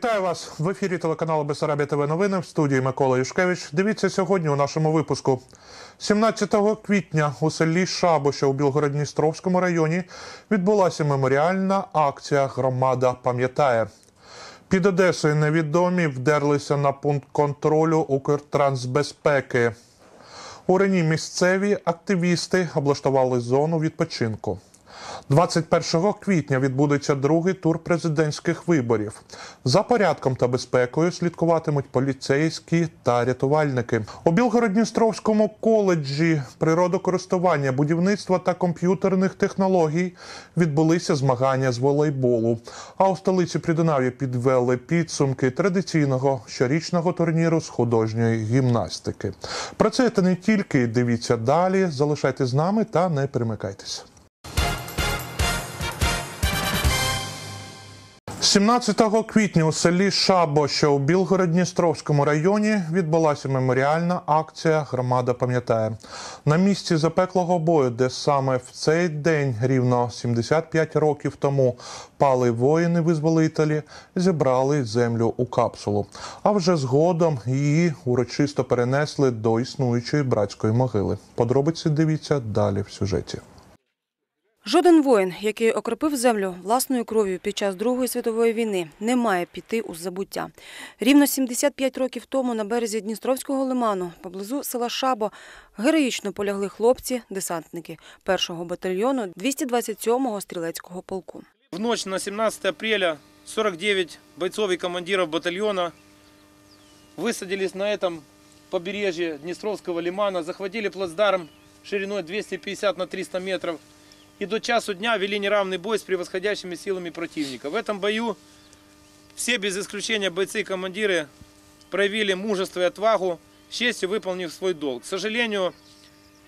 Вітаю вас в ефірі телеканалу Бесарабія ТВ Новини в студії Микола Юшкевич. Дивіться сьогодні у нашому випуску. 17 квітня у селі Шабоша у Білгород-Дністровському районі відбулася меморіальна акція Громада пам'ятає. Під Одесою невідомі вдерлися на пункт контролю Укртрансбезпеки. У Рені місцеві активісти облаштували зону відпочинку. 21 квітня відбудеться другий тур президентських виборів. За порядком та безпекою слідкуватимуть поліцейські та рятувальники. У Білгород-Дністровському коледжі природокористування, будівництва та комп'ютерних технологій відбулися змагання з волейболу. А у столиці Придунав'я підвели підсумки традиційного щорічного турніру з художньої гімнастики. Про це та не тільки дивіться далі. Залишайтесь з нами та не перемикайтеся. 17 квітня у селі Шабо, що у Білгород-Дністровському районі, відбулася меморіальна акція Громада пам'ятає на місці запеклого бою, де саме в цей день, рівно 75 років тому, пали воїни-визволителі, зібрали землю у капсулу. А вже згодом її урочисто перенесли до існуючої братської могили. Подробиці дивіться далі в сюжеті. Жоден воїн, який окропив землю власною кров'ю під час Другої світової війни, не має піти у забуття. Рівно 75 років тому на березі Дністровського лиману, поблизу села Шабо, героїчно полягли хлопці, десантники 1-го батальйону 227-го стрілецького полку. В ночь на 17 апреля 49 бойцов и командиров батальона высадились на этом побережье Днестровского лимана, захватили плацдарм шириной 250 на 300 метров и до часу дня вели неравный бой с превосходящими силами противника. В этом бою все без исключения бойцы и командиры проявили мужество и отвагу, с честью выполнив свой долг. К сожалению,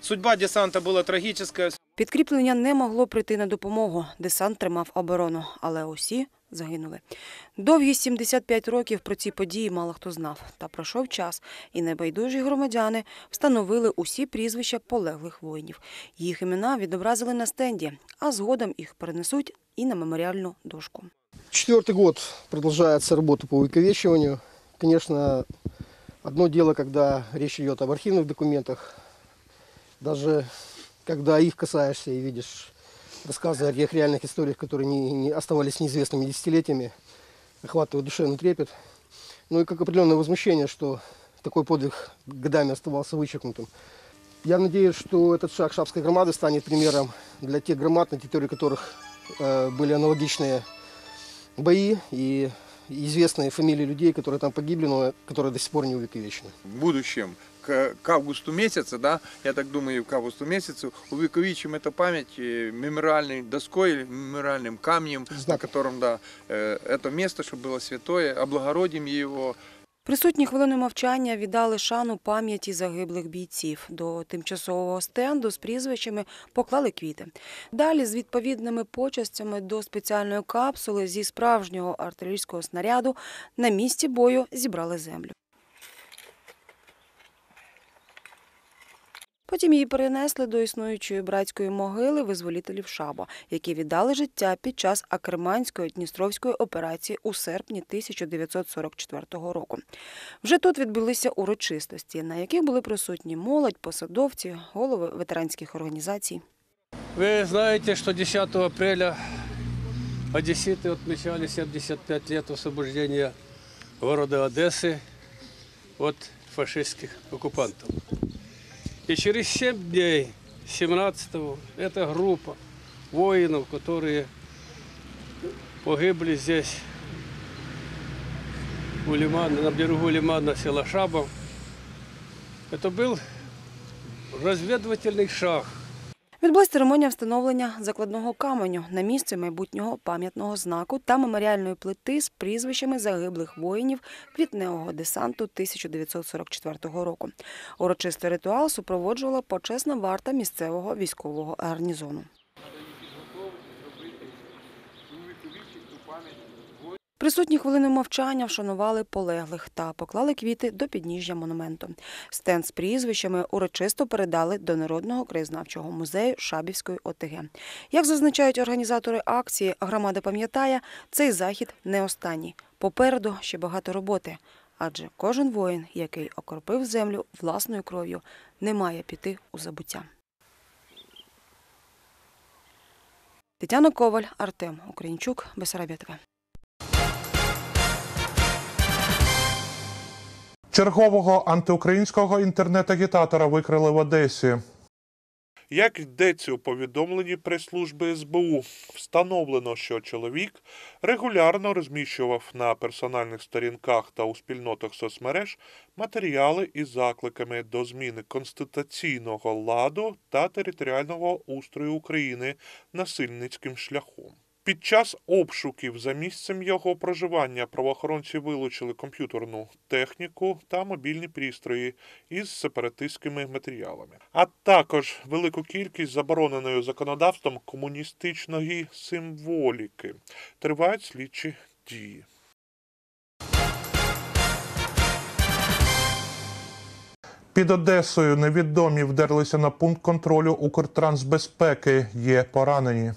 судьба десанта была трагическая. Підкріплення не могло прийти на допомогу. Десант тримав оборону, але усі загинули. Довгі 75 років про ці події мало хто знав. Та пройшов час, і небайдужі громадяни встановили усі прізвища полеглих воїнів. Їх імена відобразили на стенді, а згодом їх перенесуть і на меморіальну дошку. Четвертый год продолжается работа по увековечиванию. Конечно, одно дело, когда речь идет об архивных документах, даже когда их касаешься и видишь рассказы о тех реальных историях, которые не, не оставались неизвестными десятилетиями, охватывает душевный трепет. Ну и как определенное возмущение, что такой подвиг годами оставался вычеркнутым. Я надеюсь, что этот шаг Шапской громады станет примером для тех громад, на территории которых э, были аналогичные бои и известные фамилии людей, которые там погибли, но которые до сих пор не увековечены. в будущем, к, к августу месяца, да, я так думаю, к августу месяцу увековечим эту память э, мемориальной доской, или мемориальным камнем, на Знаком. котором, да, э, это место, чтобы было святое, облагородим его, Присутні хвилину мовчання віддали шану пам'яті загиблих бійців. До тимчасового стенду з прізвищами поклали квіти. Далі з відповідними почастями до спеціальної капсули зі справжнього артилерійського снаряду на місці бою зібрали землю. Потім її перенесли до існуючої братської могили визволітелів Шабо, які віддали життя під час Акерманської Дністровської операції у серпні 1944 року. Вже тут відбулися урочистості, на яких були присутні молодь, посадовці, голови ветеранських організацій. Вы знаете, что 10 апреля одесситы отмечали 75 лет освобождения города Одессы от фашистских оккупантов. И через 7 дней, 17-го, эта группа воинов, которые погибли здесь, у лимана, на берегу лимана села Шаба, это был разведывательный шаг – Відбулася церемонія встановлення закладного каменю на місці майбутнього пам'ятного знаку та меморіальної плити з прізвищами загиблих воїнів квітневого десанту 1944 року. Урочистий ритуал супроводжувала почесна варта місцевого військового гарнізону. Присутні хвилини мовчання вшанували полеглих та поклали квіти до підніжжя монументу. Стенд з прізвищами урочисто передали до Народного краєзнавчого музею Шабівської ОТГ. Як зазначають організатори акції, громада пам'ятає, цей захід не останній. Попереду ще багато роботи, адже кожен воїн, який окропив землю власною кров'ю, не має піти у забуття. Тетяна Коваль, Артем Українчук, Бесарабія Чергового антиукраїнського інтернет-агітатора викрили в Одесі. Як йдеться у повідомленні прес-служби СБУ, встановлено, що чоловік регулярно розміщував на персональних сторінках та у спільнотах соцмереж матеріали із закликами до зміни конституційного ладу та територіального устрою України насильницьким шляхом. Під час обшуків за місцем його проживання правоохоронці вилучили комп'ютерну техніку та мобільні пристрої із сепаратистськими матеріалами, а також велику кількість забороненої законодавством комуністичної символіки. Тривають слідчі дії. Під Одесою невідомі вдерлися на пункт контролю Укртрансбезпеки. Є поранені.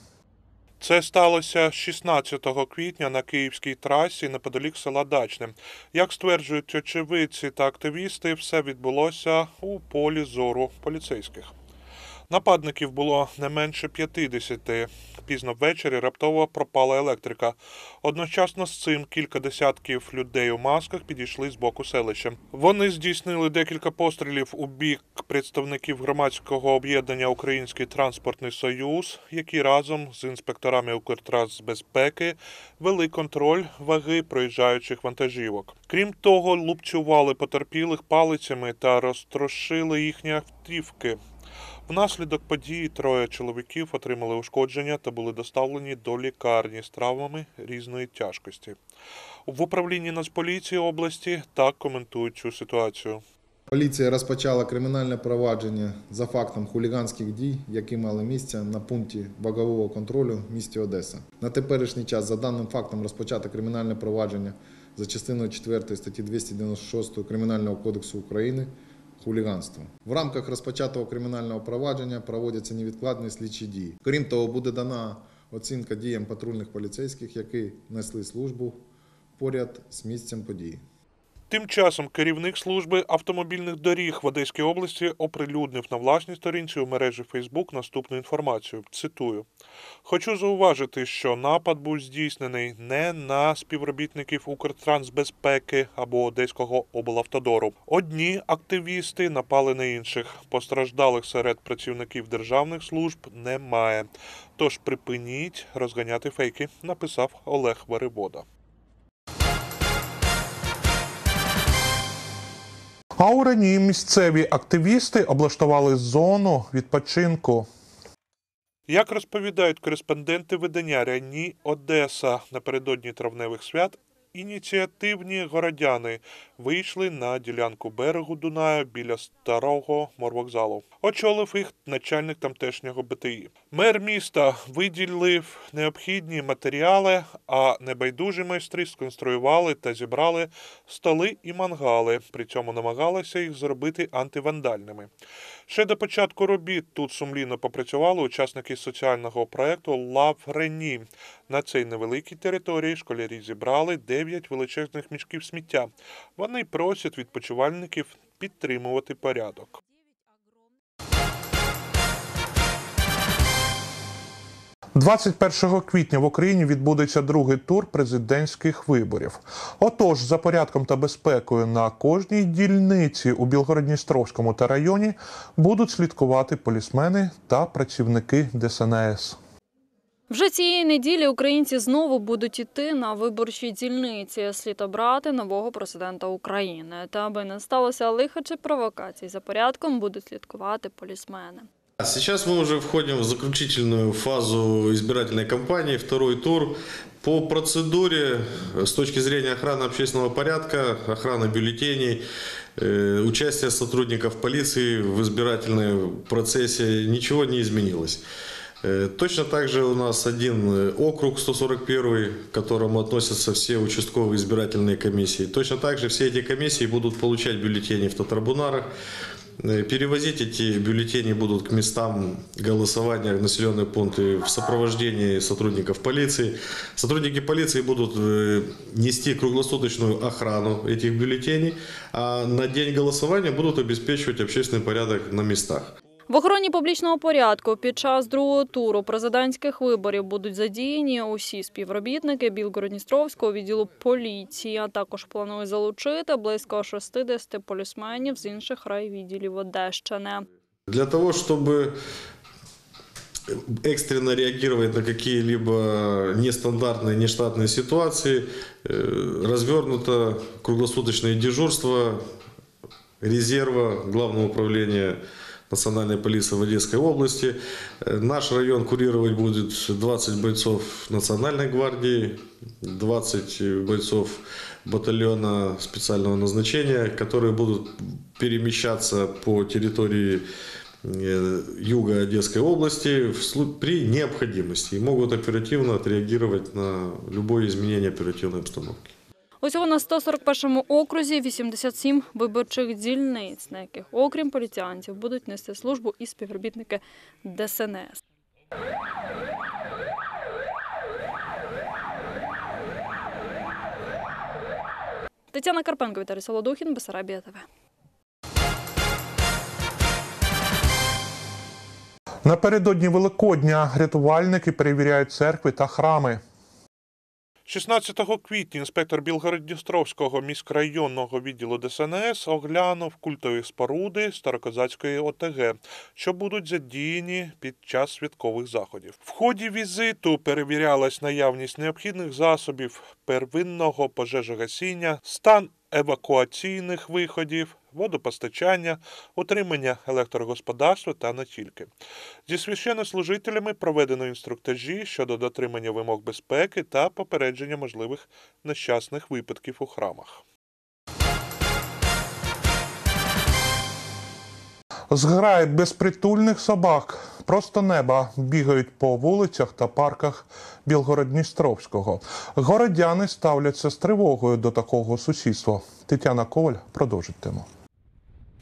Це сталося 16 квітня на київській трасі неподалік села Дачне. Як стверджують очевидці та активісти, все відбулося у полі зору поліцейських. Нападників було не менше 50. Пізно ввечері раптово пропала електрика. Одночасно з цим кілька десятків людей у масках підійшли з боку селища. Вони здійснили декілька пострілів у бік представників громадського об'єднання Український транспортний союз, які разом з інспекторами Укртрансбезпеки вели контроль ваги проїжджаючих вантажівок. Крім того, лупцювали потерпілих палицями та розтрошили їхні автівки. Внаслідок події троє чоловіків отримали ушкодження та були доставлені до лікарні з травмами різної тяжкості. В управлінні Нацполіції області так коментують цю ситуацію. Поліція розпочала кримінальне провадження за фактом хуліганських дій, які мали місце на пункті вагового контролю в місті Одеса. На теперішній час за даним фактом розпочато кримінальне провадження за частиною 4 статті 296 Кримінального кодексу України хуліганство. В рамках розпочатого кримінального провадження проводяться невідкладні слідчі дії. Крім того, буде дана оцінка діям патрульних поліцейських, які несли службу поряд з місцем події. Тим часом керівник служби автомобільних доріг в Одеській області оприлюднив на власній сторінці у мережі Фейсбук наступну інформацію. Цитую: Хочу зауважити, що напад був здійснений не на співробітників Укртрансбезпеки або Одеського облавтодору. Одні активісти напали на інших. Постраждалих серед працівників державних служб немає. Тож припиніть розганяти фейки, написав Олег Варевода. А у Рені місцеві активісти облаштували зону відпочинку. Як розповідають кореспонденти видання Рені Одеса напередодні травневих свят, ініціативні городяни вийшли на ділянку берегу Дунаю біля старого морвокзалу. Очолив їх начальник тамтешнього БТІ. Мер міста виділив необхідні матеріали, а небайдужі майстри сконструювали та зібрали столи і мангали. При цьому намагалися їх зробити антивандальними. Ще до початку робіт тут сумлінно попрацювали учасники соціального проекту Лав Рені. На цій невеликій території школярі зібрали 9 величезних мішків сміття. Вони просять відпочивальників підтримувати порядок. «21 квітня в Україні відбудеться другий тур президентських виборів. Отож, за порядком та безпекою на кожній дільниці у Білгородністровському та районі будуть слідкувати полісмени та працівники ДСНС. Вже цієї неділі українці знову будуть іти на виборчі дільниці. Слід обрати нового президента України. Та аби не сталося лиха чи провокацій, за порядком будуть слідкувати полісмени. А Сейчас мы уже входим в заключительную фазу избирательной кампании, второй тур. По процедуре, с точки зрения охраны общественного порядка, охраны бюллетеней, э, участия сотрудников полиции в избирательном процессе, ничего не изменилось. Э, Точно так же у нас один округ 141, к которому относятся все участковые избирательные комиссии. Точно так же все эти комиссии будут получать бюллетени в Татарбунарах. Э, Перевозить эти бюллетени будут к местам голосования населенные пункты в сопровождении сотрудников полиции. Сотрудники полиции будут э, нести круглосуточную охрану этих бюллетеней, а на день голосования будут обеспечивать общественный порядок на местах. В охороні публічного порядку під час другого туру президентських виборів будуть задіяні усі співробітники Білгород-Дністровського відділу поліції, а також планують залучити близько 60 полісменів з інших райвідділів Одещини. Для того, чтобы экстренно реагировать на какие-либо нестандартные, нештатные ситуации, э, развернуто круглосуточное дежурство резерва Главного управления Национальной полиции в Одесской области. Э, Наш район курировать будет 20 бойцов Национальной гвардии, 20 бойцов батальона специального назначения, которые будут перемещаться по территории э, юга Одесской области при необходимости и могут оперативно отреагировать на любое изменение оперативной обстановки. Усього на 141 окрузі 87 виборчих дільниць, на яких, окрім поліціянтів, будуть нести службу і співробітники ДСНС. Тетяна Карпенко, Віталій Солодухін, Бесарабія ТВ. Напередодні Великодня рятувальники перевіряють церкви та храми. 16 квітня інспектор Білгород-Дністровського міськрайонного відділу ДСНС оглянув культові споруди Старокозацької ОТГ, що будуть задіяні під час святкових заходів. В ході візиту перевірялась наявність необхідних засобів первинного пожежогасіння, стан евакуаційних виходів, водопостачання, утримання електрогосподарства та не тільки. Зі священнослужителями проведено інструктажі щодо дотримання вимог безпеки та попередження можливих нещасних випадків у храмах. Зграї безпритульних собак просто неба бігають по вулицях та парках Білгород-Дністровського. Городяни ставляться з тривогою до такого сусідства. Тетяна Коваль продовжить тему.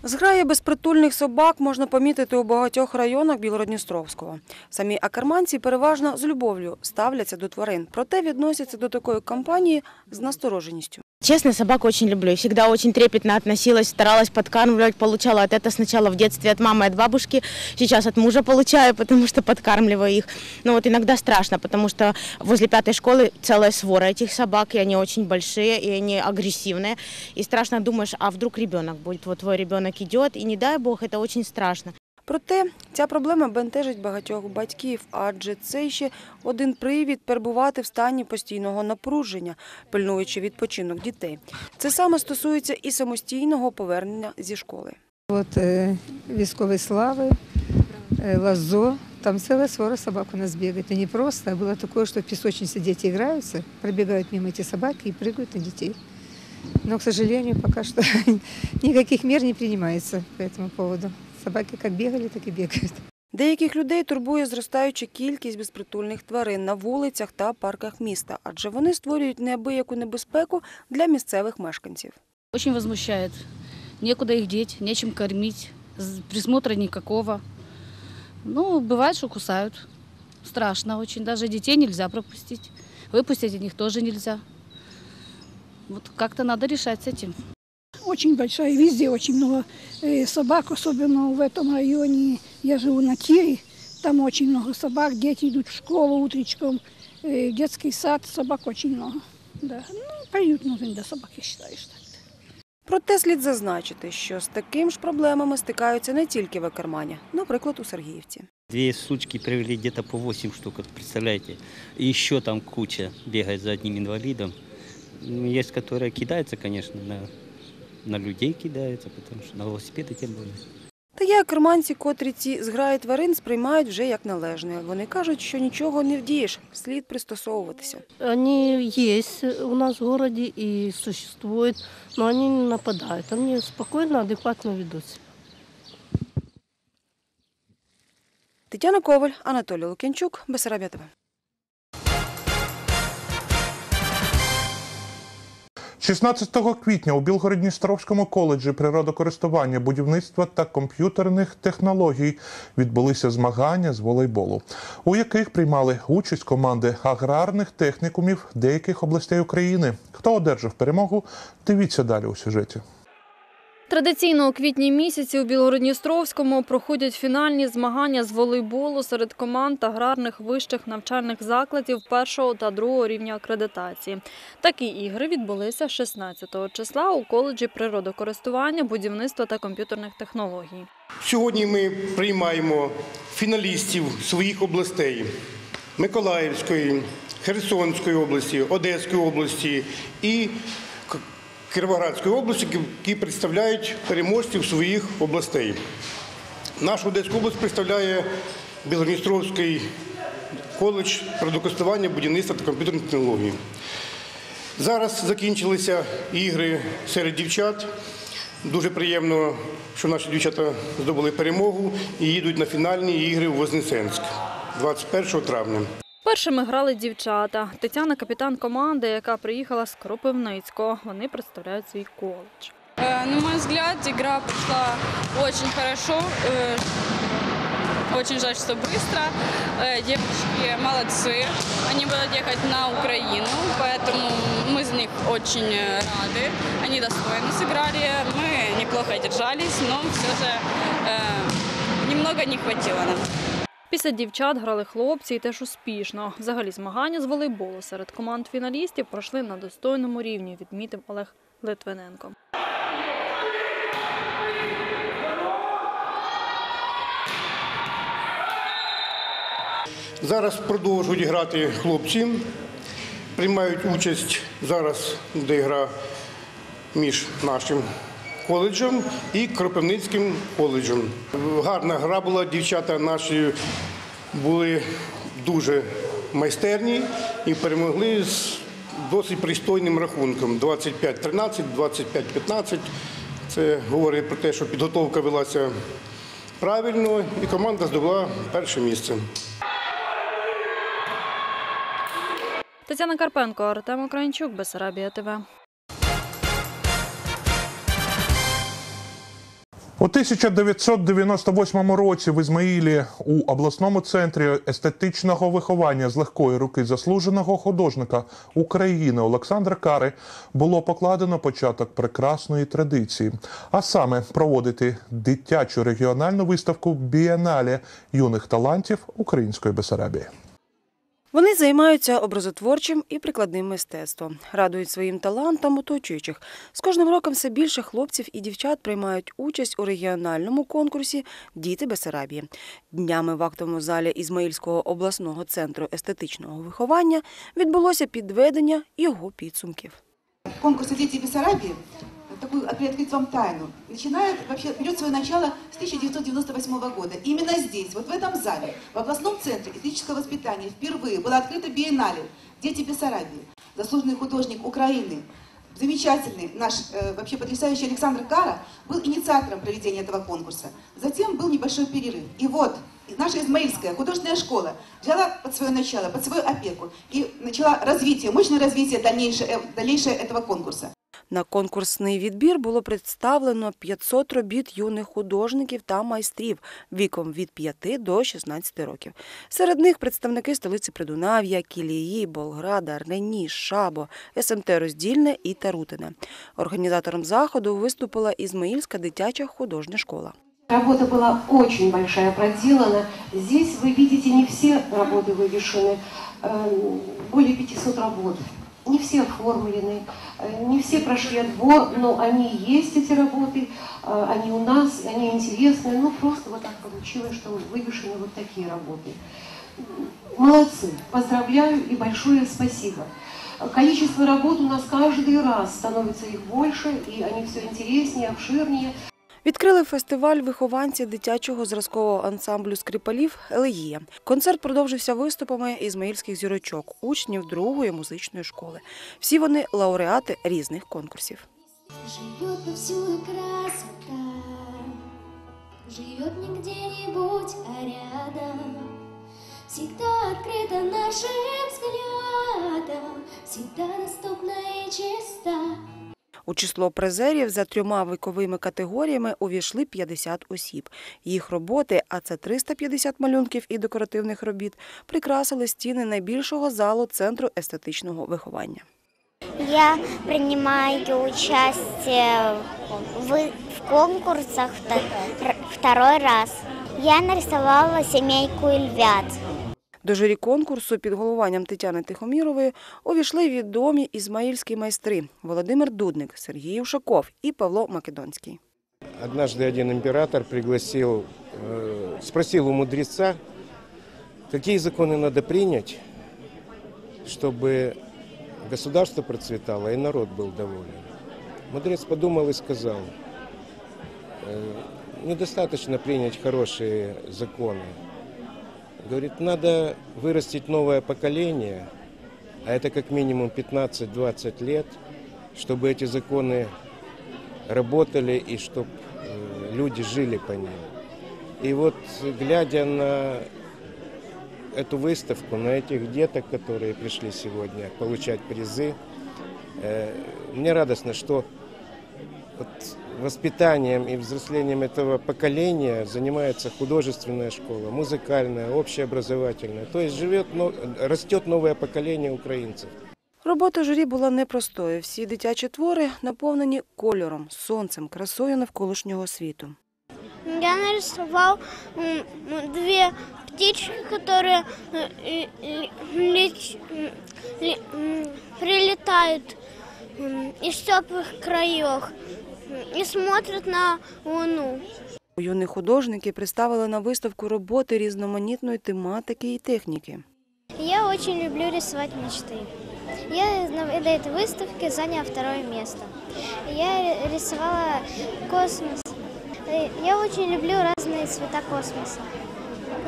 Зграє безпритульних собак можна помітити у багатьох районах Білгород-Дністровського. Самі акарманці переважно з любов'ю ставляться до тварин, проте відносяться до такої кампанії з настороженістю. Честно, собак очень люблю. и Всегда очень трепетно относилась, старалась подкармливать, получала от этого сначала в детстве от мамы, от бабушки, сейчас от мужа получаю, потому что подкармливаю их. Но вот иногда страшно, потому что возле пятой школы целая свора этих собак, и они очень большие, и они агрессивные. И страшно думаешь, а вдруг ребенок будет, вот твой ребенок идет, и не дай бог, это очень страшно. Проте ця проблема бентежить багатьох батьків, адже це ще один привід перебувати в стані постійного напруження, пильнуючи відпочинок дітей. Це саме стосується і самостійного повернення зі школи. От е, військової слави, е, лазо. Там целая свора собак у нас бегает. И не просто, а было такое, что в песочнице дети играются, пробегают мимо эти собаки и прыгают на детей. Но, к сожалению, пока что никаких мер не принимается по этому поводу. Собаки как бегали, так и бегают. Деяких людей турбує зростаюча кількість безпритульних тварин на вулицях та парках міста, адже вони створюють неабияку небезпеку для місцевих мешканців. Очень возмущает. Некуда их деть, нечем кормить, з- присмотра никакого. Ну, бывает, что кусают. Страшно очень. Даже детей нельзя пропустить. Выпустить их тоже нельзя. Вот как-то надо решать с этим. Очень большая, везде очень много э, собак, особенно в этом районе. Я живу на Кире, там очень много собак, дети идут в школу утречком, э, детский сад, собак очень много. Да. Ну, приют нужен для собак, я считаю, что. Проте слід зазначити, що з таким ж проблемами стикаються не тільки в Екермані, наприклад, у Сергіївці. Две сучки привели где-то по 8 штук, вот представляете. И еще там куча бегает за одним инвалидом. Ну, Есть, которые кидаются, конечно, на, на людей кидаются, потому что на велосипеды тем более. Та є керманці, котрі ці зграї тварин сприймають вже як належне. Вони кажуть, що нічого не вдієш, слід пристосовуватися. Они есть у нас в городе и существуют, но они не нападают. Они спокойно, адекватно ведут себя. Тетяна Коваль, Анатолій Лук'янчук, Бесарабія ТВ. 16 квітня у Білгородністровському коледжі природокористування, будівництва та комп'ютерних технологій відбулися змагання з волейболу, у яких приймали участь команди аграрних технікумів деяких областей України. Хто одержав перемогу? Дивіться далі у сюжеті. Традиційно у квітні місяці у Білгородністровському проходять фінальні змагання з волейболу серед команд аграрних вищих навчальних закладів першого та другого рівня акредитації. Такі ігри відбулися 16 числа у коледжі природокористування, будівництва та комп'ютерних технологій. Сьогодні ми приймаємо фіналістів своїх областей Миколаївської, Херсонської області, Одеської області і Кіровоградської області, які- представляють переможців своїх областей. Нашу Одеську область представляє Білгородністровський коледж природокористування, будівництва та комп'ютерних технологій. Зараз закінчилися ігри серед дівчат. Дуже приємно, що наші дівчата здобули перемогу і їдуть на фінальні ігри у Вознесенськ 21 травня. Першими грали дівчата. Тетяна капітан команди, яка приїхала з Кропивницького. Вони представляють свій коледж. Э, На мой взгляд, игра прошла очень хорошо. Э, Очень жаль, что быстро. Э, Девочки молодцы. Они будут ехать на Украину, поэтому мы за них очень э, рады. Они достойно сыграли. Мы неплохо держались, но все же э, немного не хватило нам. Після дівчат грали хлопці і теж успішно. Взагалі змагання з волейболу серед команд фіналістів пройшли на достойному рівні, відмітив Олег Литвиненко. Зараз продовжують грати хлопці, приймають участь зараз, де гра між нашим коледжем і Кропивницьким коледжем. Гарна гра була, дівчата наші були дуже майстерні і перемогли з досить пристойним рахунком 25-13, 25-15. Це говорить про те, що підготовка велася правильно і команда здобула перше місце. Тетяна Карпенко, Артем Українчук, Бесарабія ТВ. У 1998 році в Ізмаїлі у обласному центрі естетичного виховання з легкої руки заслуженого художника України Олександра Кари було покладено початок прекрасної традиції, а саме проводити дитячу регіональну виставку бієнале юних талантів Української Бесарабії. Вони займаються образотворчим і прикладним мистецтвом, радують своїм талантом оточуючих. З кожним роком все більше хлопців і дівчат приймають участь у регіональному конкурсі Діти Бесарабії. Днями в актовому залі Ізмаїльського обласного центру естетичного виховання відбулося підведення його підсумків. конкурс «Дети Бессарабии», такую приоткрыть вам тайну, начинает, вообще берет свое начало с 1998 года. Именно здесь, вот в этом зале, в областном центре эстетического воспитания впервые была открыта биеннале «Дети Бессарабии». Заслуженный художник Украины, замечательный наш э, вообще потрясающий Александр Кара был инициатором проведения этого конкурса. Затем был небольшой перерыв. И вот наша Измаильская художественная школа взяла под свое начало, под свою опеку и начала развитие, мощное развитие дальнейшее, э, дальнейшее этого конкурса. На конкурсний відбір було представлено 500 робіт юних художників та майстрів віком від 5 до 16 років. Серед них представники столиці Придунав'я, Кілії, Болграда, Рені, Шабо, СМТ Роздільне і Тарутине. Організатором заходу виступила Ізмаїльська дитяча художня школа. Работа была очень большая проделана. Здесь вы видите не все работы вывешены, эм, более 500 работ. Не все оформлены, э, не все прошли отбор, но они есть, эти работы, э, они у нас, они интересные. Ну, просто вот так получилось, что вывешены вот такие работы. Молодцы, поздравляю и большое спасибо. Количество работ у нас каждый раз становится их больше, и они все интереснее, обширнее. Відкрили фестиваль вихованці дитячого зразкового ансамблю скрипалів Елегія. Концерт продовжився виступами ізмаїльських зірочок, учнів другої музичної школи. Всі вони лауреати різних конкурсів. Живет повсюду красота, живет не где-нибудь, а рядом. Всегда открыта нашим взглядом, всегда доступна и чиста. У число призерів за трьома віковими категоріями увійшли 50 осіб. Їх роботи, а це 350 малюнків і декоративних робіт, прикрасили стіни найбільшого залу Центру естетичного виховання. Я принимаю участие в, в конкурсах второй раз. Я нарисовала семейку львят. До журі конкурсу під головуванням Тетяни Тихомірової увійшли відомі ізмаїльські майстри Володимир Дудник, Сергій Ушаков і Павло Македонський. Однажды один император пригласил, э, спросил у мудреца, какие законы надо принять, чтобы государство процветало и народ был доволен. Мудрец подумал и сказал, «Э, недостаточно принять хорошие законы. Говорит, надо вырастить новое поколение, а это как минимум 15-20 лет, чтобы эти законы работали и чтобы люди жили по ним. И вот глядя на эту выставку, на этих деток, которые пришли сегодня получать призы, э, мне радостно, что вот воспитанием и взрослением этого поколения занимается художественная школа, музыкальная, общеобразовательная. То есть живет, но- растет новое поколение украинцев. Робота журі була непростою. Всі дитячі твори наповнені кольором, сонцем, красою навколишнього світу. Я нарисовал м, м, две птички, которые э, э, э, леч- м, ле- м, прилетают м, из теплых краев м, и смотрят на Луну. Юні художники представили на виставку роботи різноманітної тематики і техніки. Я очень люблю рисовать мечты. Я на на этой выставке заняла второе место. Я ри- рисовала космос. Э, Я очень люблю разные цвета космоса.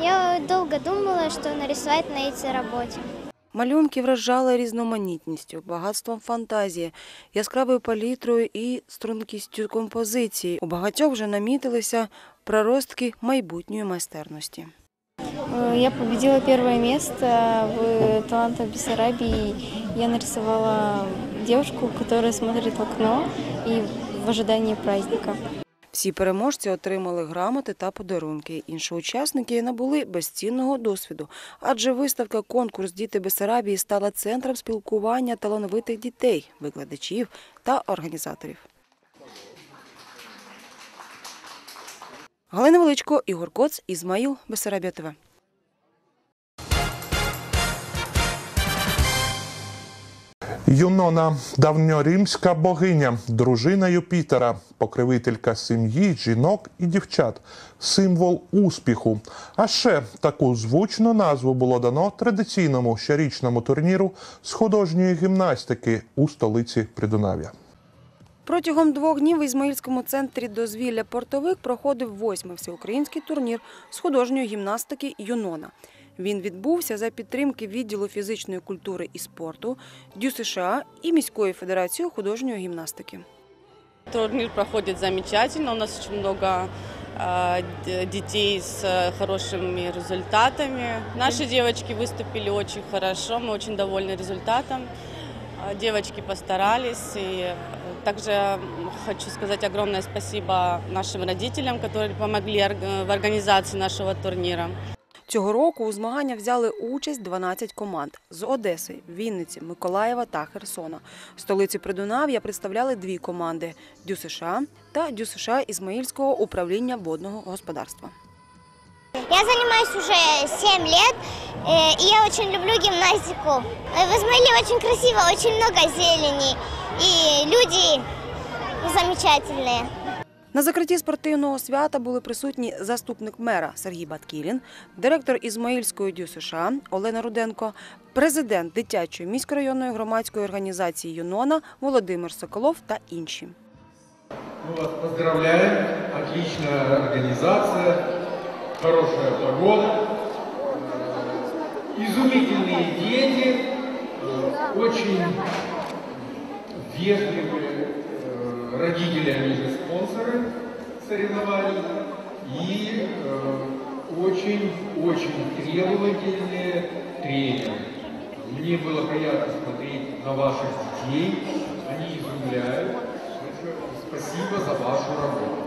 Я долго думала, что нарисовать на этой работе. Малюнки вражали різноманітністю, багатством фантазії, яскравою палітрою і стрункістю композиції. У багатьох вже намітилися проростки майбутньої майстерності. Э, Я победила первое место в «Талантах Бессарабии». Я нарисовала девушку, которая смотрит в окно и в ожидании праздника. Всі переможці отримали грамоти та подарунки. Інші учасники набули безцінного досвіду, адже виставка конкурс Діти Бесарабії стала центром спілкування талановитих дітей, викладачів та організаторів. Галина Величко, Ігор Коц, Ізмаїл, Бесарабія ТВ. Юнона давньоримська богиня, дружина Юпітера, покривителька сім'ї, жінок і дівчат, символ успіху. А ще таку звучну назву було дано традиційному щорічному турніру з художньої гімнастики у столиці Придунав'я. Протягом двох днів в Ізмаїльському центрі дозвілля «Портовик» проходив восьмий всеукраїнський турнір з художньої гімнастики «Юнона». Він відбувся за підтримки відділу фізичної культури і спорту, ДЮ США і міської федерації художньої гімнастики. Турнир проходит замечательно. У нас очень много э, д- детей с э, хорошими результатами. Наши девочки выступили очень хорошо, мы очень довольны результатом. Э, Девочки постарались. И э, также м, хочу сказать огромное спасибо нашим родителям, которые помогли орг- в организации нашего турнира. Цього року у змагання взяли участь 12 команд з Одеси, Вінниці, Миколаєва та Херсона. Столиці Придунав'я представляли дві команди ДЮ США та ДЮ США Ізмаїльського управління водного господарства. Я занимаюсь уже 7 лет, э, и я очень люблю гимнастику. Э, В Измаиле очень красиво, очень много зелени, и люди замечательные. На закритті спортивного свята були присутні заступник мера Сергій Баткілін, директор Ізмаїльської ДЮ США Олена Руденко, президент дитячої міськрайонної громадської організації ЮНОНа Володимир Соколов та інші. Мы вас поздравляем. Отличная организация, хорошая погода, изумительные дети, э, очень вежливые э, Родители, они же спонсоры соревнований. И э, очень-очень требовательные тренеры. Мне было приятно смотреть на ваших детей. Они изумляют. Спасибо за вашу работу.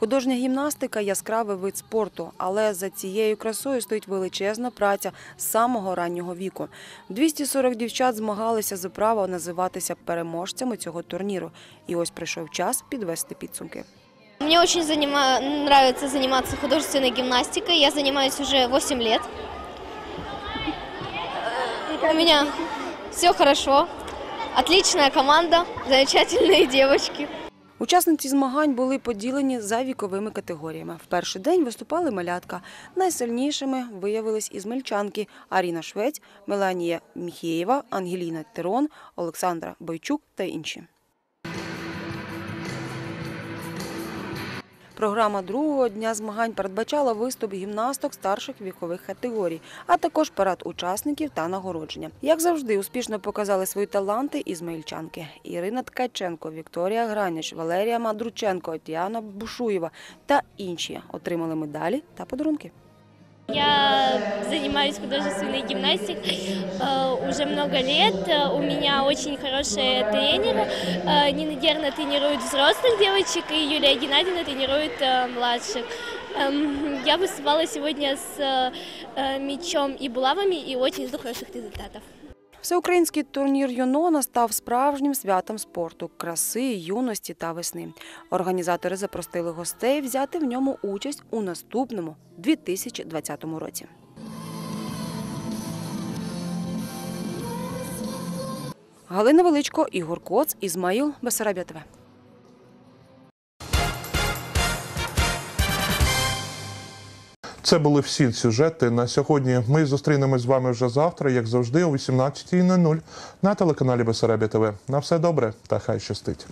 Художня гімнастика яскравий вид спорту, але за цією красою стоїть величезна праця з самого раннього віку. 240 дівчат змагалися за право називатися переможцями цього турніру. І ось прийшов час підвести підсумки. Мне очень занима- нравится заниматься художественной гимнастикой. Я занимаюсь уже 8 лет. У меня все хорошо. Отличная команда, замечательные девочки. Учасниці змагань були поділені за віковими категоріями. В перший день виступали малятка. Найсильнішими виявились ізмельчанки Аріна Швець, Меланія Міхєєва, Ангеліна Терон, Олександра Бойчук та інші. Програма другого дня змагань передбачала виступ гімнасток старших вікових категорій, а також парад учасників та нагородження. Як завжди, успішно показали свої таланти ізмаїльчанки. Ірина Ткаченко, Вікторія Граніч, Валерія Мадрученко, Діана Бушуєва та інші отримали медалі та подарунки. Я занимаюсь художественной гимнастикой э, уже много лет. У меня очень хорошие тренеры. Э, Нина Герна тренирует взрослых девочек, и Юлия Геннадьевна тренирует э, младших. Эм, Я выступала сегодня с мячом и булавами и очень жду хороших результатов. Всеукраїнський турнір Юнона став справжнім святом спорту, краси, юності та весни. Організатори запросили гостей взяти в ньому участь у наступному 2020 році. Галина Величко, Ігор Коц, Ізмаїл, Бесарабія. Це були всі сюжети на сьогодні. Ми зустрінемось з вами вже завтра, як завжди, о 18.00 на телеканалі Бесарабія ТВ. На все добре та хай щастить.